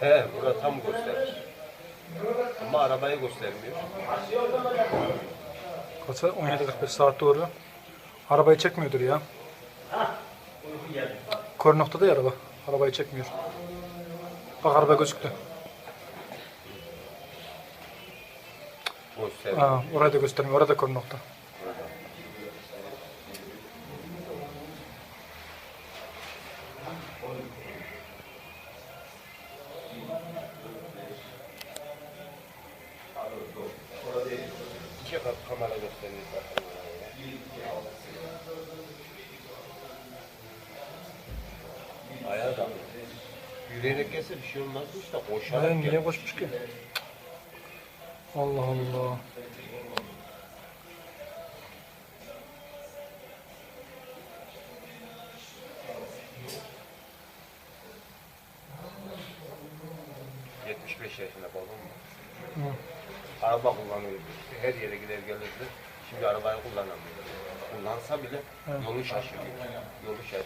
He, burada tam gösterir. Ama arabayı göstermiyor. Kaça? 17.45 saat doğru. Arabayı çekmiyordur ya. Kör noktada ya araba. Arabayı çekmiyor. Bak araba gözüktü. Göstermiyor. Aa, orayı da göstermiyor. Orada kör nokta. İki ka- kamera gösteriyor zaten. Ayağı da. Yürüyerek gelse bir şey olmazmış da koşarak Ee, niye koşmuş ki? Allah Allah. Hı. 75 yaşında babam var. Hı. Araba kullanıyordu işte. Her yere gider gelirdi. Şimdi arabayı kullanamıyor. Kullansa bile yolu şaşırıyor. Yolu şaşırıyor.